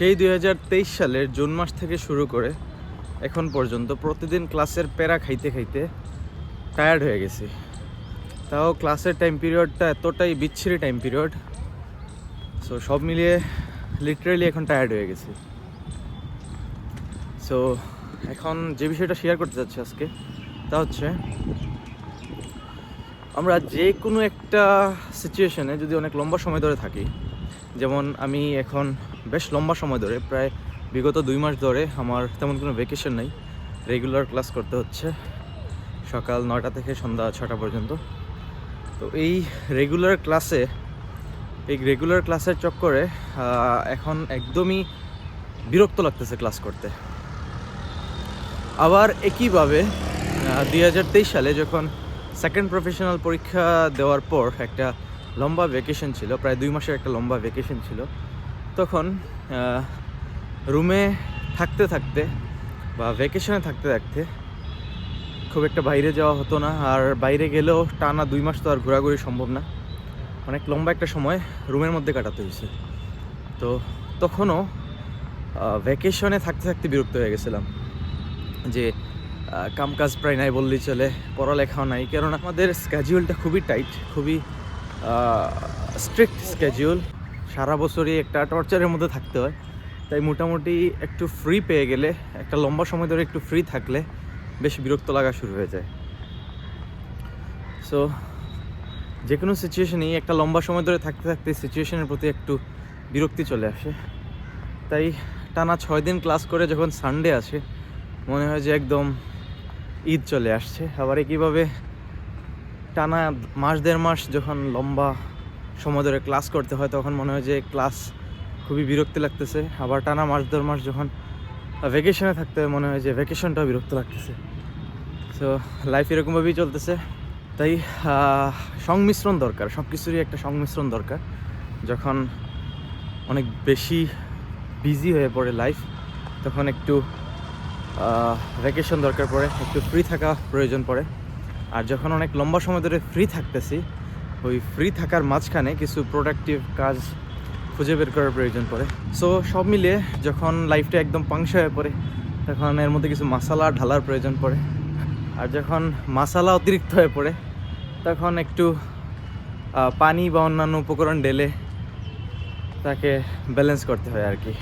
সেই দু হাজার তেইশ সালের জুন মাস থেকে শুরু করে এখন পর্যন্ত প্রতিদিন ক্লাসের প্যারা খাইতে খাইতে টায়ার্ড হয়ে গেছি। তাও ক্লাসের টাইম পিরিয়ডটা এতটাই বিচ্ছিরি টাইম পিরিয়ড সো সব মিলিয়ে লিটারেলি এখন টায়ার্ড হয়ে গেছি। সো এখন যে বিষয়টা শেয়ার করতে চাচ্ছি আজকে, তা হচ্ছে আমরা যে কোনো একটা সিচুয়েশনে যদি অনেক লম্বা সময় ধরে থাকি, যেমন আমি এখন বেশ লম্বা সময় ধরে, প্রায় বিগত দুই মাস ধরে আমার তেমন কোনো ভেকেশন নেই। রেগুলার ক্লাস করতে হচ্ছে। সকাল নয়টা থেকে সন্ধ্যা ছটা পর্যন্ত। তো এই রেগুলার ক্লাসে এই রেগুলার ক্লাসের চক্করে এখন একদমই বিরক্ত লাগতেছে ক্লাস করতে। আবার একইভাবে দুই হাজার তেইশ সালে যখন সেকেন্ড প্রফেশনাল পরীক্ষা দেওয়ার পর একটা লম্বা ভ্যাকেশন ছিল, প্রায় দুই মাসের একটা লম্বা ভ্যাকেশন ছিল তখন রুমে থাকতে থাকতে বা ভ্যাকেশনে থাকতে থাকতে খুব একটা বাইরে যাওয়া হতো না। আর বাইরে গেলেও টানা দুই মাস তো আর ঘোরাঘুরি সম্ভব না। অনেক লম্বা একটা সময় রুমের মধ্যে কাটাতে হয়েছে। তো তখনও ভ্যাকেশনে থাকতে থাকতে বিরক্ত হয়ে গেছিলাম যে কামকাজ প্রায় নাই বললেই চলে, পড়ালেখাও নাই। কারণ আমাদের স্ক্যাজুয়ালটা খুবই টাইট খুবই স্ট্রিক্ট স্ক্যাজুয়াল সারা বছরই একটা টর্চারের মধ্যে থাকতে হয়। তাই মোটামুটি একটু ফ্রি পেয়ে গেলে, একটা লম্বা সময় ধরে একটু ফ্রি থাকলে বেশ বিরক্ত লাগা শুরু হয়ে যায়। সো যে কোনো সিচুয়েশনেই একটা লম্বা সময় ধরে থাকতে থাকতে সিচুয়েশনের প্রতি একটু বিরক্তি চলে আসে। তাই টানা ছয় দিন ক্লাস করে যখন সানডে আসে, মনে হয় যে একদম ঈদ চলে আসছে। আবার একইভাবে টানা মাস দেড় মাস যখন লম্বা সময় ধরে ক্লাস করতে হয়, তখন মনে হয় যে ক্লাস খুবই বিরক্তি লাগতেছে। আবার টানা মাস দেড় মাস যখন ভ্যাকেশনে থাকতে হয়, মনে হয় যে ভ্যাকেশনটাও বিরক্ত লাগতেছে। সো লাইফ এরকমভাবেই চলতেছে। তাই সংমিশ্রণ দরকার সব কিছুরই একটা সংমিশ্রণ দরকার। যখন অনেক বেশি বিজি হয়ে পড়ে লাইফ তখন একটু ভ্যাকেশন দরকার পড়ে, একটু ফ্রি থাকা প্রয়োজন পড়ে। আর যখন অনেক লম্বা সময় ধরে ফ্রি থাকতেছি ওই ফ্রি থাকার মাঝখানে কিছু প্রোডাক্টিভ কাজ খুঁজে বের করার প্রয়োজন পড়ে। সো সব মিলিয়ে যখন লাইফটা একদম পাংশা হয়ে পড়ে, তখন এর মধ্যে কিছু মশালা ঢালার প্রয়োজন পড়ে। আর যখন মশালা অতিরিক্ত হয়ে পড়ে, তখন একটু পানি বা অন্যান্য উপকরণ ঢেলে তাকে ব্যালেন্স করতে হয় আর কি।